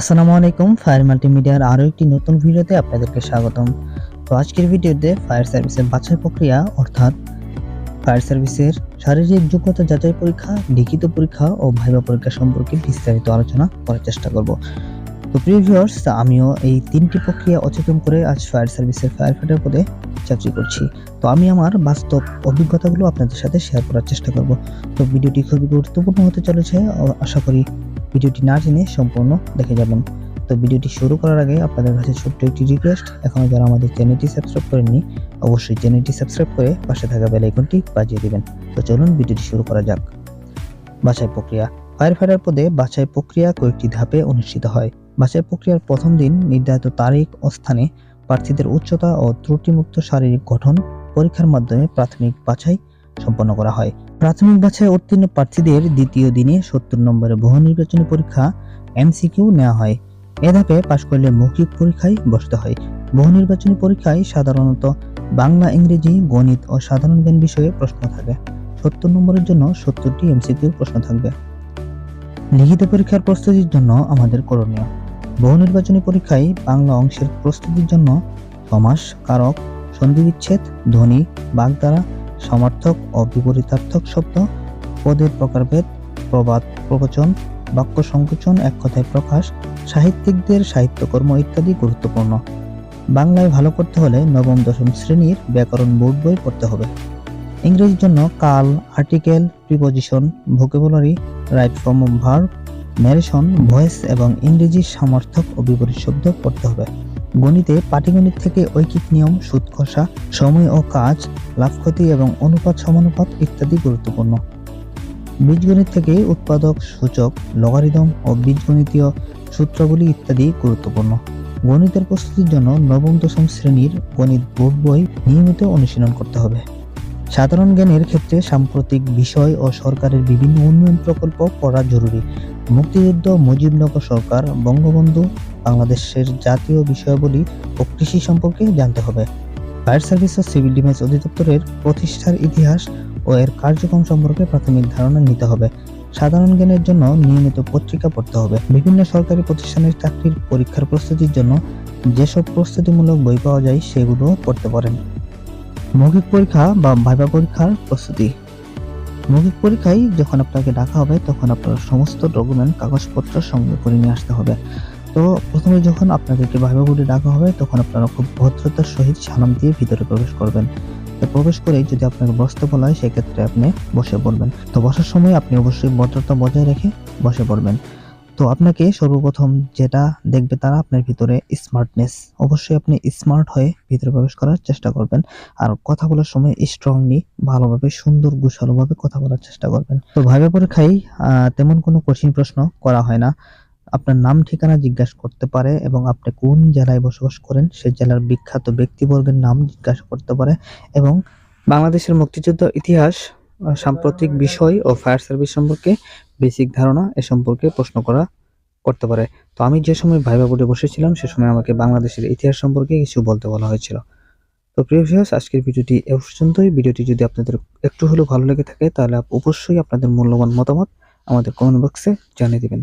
আসসালামু আলাইকুম, ফায়ার মাল্টিমিডিয়ার আরও একটি নতুন ভিডিওতে আপনাদেরকে স্বাগতম। তো আজকের ভিডিওতে ফায়ার সার্ভিসের বাছাই প্রক্রিয়া, অর্থাৎ ফায়ার সার্ভিসের শারীরিক যোগ্যতা যাচাই পরীক্ষা, লিখিত পরীক্ষা ও ভাইবা পরীক্ষা সম্পর্কে বিস্তারিত আলোচনা করার চেষ্টা করব। তো প্রিয় ভিউয়ার্স আমিও এই তিনটি প্রক্রিয়া অচেতন করে আজ ফায়ার সার্ভিসের ফায়ার ফাইটার পদে চাকরি করছি। তো আমি আমার বাস্তব অভিজ্ঞতাগুলো আপনাদের সাথে শেয়ার করার চেষ্টা করব। তো ভিডিওটি খুবই গুরুত্বপূর্ণ হতে চলেছে আশা করি ভিডিওটি না জেনে সম্পূর্ণ দেখে যাবেন। তো ভিডিওটি শুরু করার আগে আপনাদের কাছে ছোট্ট একটি রিকোয়েস্ট এখনও যারা আমাদের চ্যানেলটি সাবস্ক্রাইব করেননি, অবশ্যই চ্যানেলটি সাবস্ক্রাইব করে পাশে থাকা বেল আইকনটি বাজিয়ে দেবেন। তো চলুন ভিডিওটি শুরু করা যাক। বাছাই প্রক্রিয়া। ফায়ার ফায়ার পদে বাছাই প্রক্রিয়া কয়েকটি ধাপে অনুষ্ঠিত হয়। বাছাই প্রক্রিয়ার প্রথম দিন নির্ধারিত তারিখ ও স্থানে প্রার্থীদের উচ্চতা ও ত্রুটিমুক্ত শারীরিক গঠন পরীক্ষার মাধ্যমে প্রাথমিক বাছাই সম্পন্ন করা হয়। প্রাথমিক বাছাই উত্তীর্ণ প্রার্থীদের দ্বিতীয় দিনে সত্তর নম্বরের বহু নির্বাচনী পরীক্ষা এমসিকিউ নেওয়া হয়। এ ধাপে পাশ করলে মৌখিক পরীক্ষায় বসতে হয়। বহু নির্বাচনী পরীক্ষায় সাধারণত বাংলা, ইংরেজি, গণিত ও সাধারণ জ্ঞান বিষয়ে প্রশ্ন থাকে। সত্তর নম্বরের জন্য সত্তরটি এমসিকিউ প্রশ্ন থাকবে। লিখিত পরীক্ষার প্রস্তুতির জন্য আমাদের করণীয়। বহু নির্বাচনী পরীক্ষায় বাংলা অংশের প্রস্তুতির জন্য সমাস কারক, সন্ধি বিচ্ছেদ, ধ্বনি, বাগধারা সমার্থক ও বিপরীতার্থক শব্দ, পদের প্রকারভেদ, প্রবাদ, প্রবচন, বাক্য সংকোচন, এক কথায় প্রকাশ, সাহিত্যিকদের সাহিত্যকর্ম ইত্যাদি গুরুত্বপূর্ণ। বাংলায় ভালো করতে হলে নবম, দশম শ্রেণির ব্যাকরণ বোর্ড বই পড়তে হবে। ইংরেজির জন্য কাল, article, preposition, vocabulary, right form of verb, narration, voice এবং ইংরেজি সমার্থক ও বিপরীত শব্দ পড়তে হবে। গণিতে পাটিগণিত থেকে ঐকিক নিয়ম, সুদ খসা, সময় ও কাজ, লাভ ক্ষতি এবং অনুপাত, সমানুপাত ইত্যাদি গুরুত্বপূর্ণ। বীজগণিত থেকে উৎপাদক, সূচক, লগারিদম ও বীজগণিতীয় সূত্রগুলি ইত্যাদি গুরুত্বপূর্ণ। গণিতের প্রস্তুতির জন্য নবম দশম শ্রেণির গণিত বোর্ড বই নিয়মিত অনুশীলন করতে হবে। সাধারণ জ্ঞানের ক্ষেত্রে সাম্প্রতিক বিষয় ও সরকারের বিভিন্ন উন্নয়ন প্রকল্প পড়া জরুরি। মুক্তিযুদ্ধ, মুজিবনগর সরকার, বঙ্গবন্ধু, বাংলাদেশের জাতীয় বিষয়াবলী ও কৃষি সম্পর্কে জানতে হবে। ফায়ার সার্ভিস ও সিভিল ডিফেন্স অধিদপ্তরের প্রতিষ্ঠার ইতিহাস ও এর কার্যক্রম সম্পর্কে প্রাথমিক ধারণা নিতে হবে। সাধারণ জ্ঞানের জন্য নিয়মিত পত্রিকা পড়তে হবে। বিভিন্ন সরকারি প্রতিষ্ঠানের চাকরির পরীক্ষার প্রস্তুতির জন্য যেসব প্রস্তুতিমূলক বই পাওয়া যায়, সেগুলো পড়তে পারেন। মৌখিক পরীক্ষা বা ভাইবা পরীক্ষার প্রস্তুতি। মৌখিক পরীক্ষায় যখন আপনাকে ডাকা হবে, তখন আপনার সমস্ত ডকুমেন্ট, কাগজপত্র সঙ্গে করে নিয়ে আসতে হবে। তো প্রথমে যখন আপনাদেরকে ভাইবা বোর্ডে ডাকা হবে, তখন আপনারা খুব ভদ্রতার সহিত সালাম দিয়ে ভিতরে প্রবেশ করবেন। প্রবেশ করে যদি আপনাকে বসতে বলা হয়, সেক্ষেত্রে আপনি বসে পড়বেন। তো বসার সময় আপনি অবশ্যই ভদ্রতা বজায় রেখে বসে পড়বেন। তো আপনাকে সর্বপ্রথম যেটা দেখবে তারা আপনার ভিতরে স্মার্টনেস অবশ্যই আপনি স্মার্ট হয়ে ভিতরে প্রবেশ করার চেষ্টা করবেন। আর কথা বলার সময় স্ট্রংলি ভালোভাবে, সুন্দর, গুছালোভাবে কথা বলার চেষ্টা করবেন। তো ভাইবা পরীক্ষায় তেমন কোনো কঠিন প্রশ্ন করা হয় না। আপনার নাম, ঠিকানা জিজ্ঞাসা করতে পারে এবং আপনি কোন জেলায় বসবাস করেন সেই জেলার বিখ্যাত ব্যক্তিবর্গের নাম জিজ্ঞাসা করতে পারে এবং বাংলাদেশের মুক্তিযুদ্ধ ইতিহাস সাম্প্রতিক বিষয় ও ফায়ার সার্ভিস সম্পর্কে বেসিক ধারণা এ সম্পর্কে প্রশ্ন করা করতে পারে। তো আমি যে সময় ভাইবা বোর্ডে বসেছিলাম, সে সময় আমাকে বাংলাদেশের ইতিহাস সম্পর্কে কিছু বলতে বলা হয়েছিল। তো প্রিয় ভিউয়ার্স আজকের ভিডিওটি এ পর্যন্তই। ভিডিওটি যদি আপনাদের একটু হলেও ভালো লেগে থাকে, তাহলে অবশ্যই আপনাদের মূল্যবান মতামত আমাদের কমেন্ট বক্সে জানিয়ে দিবেন।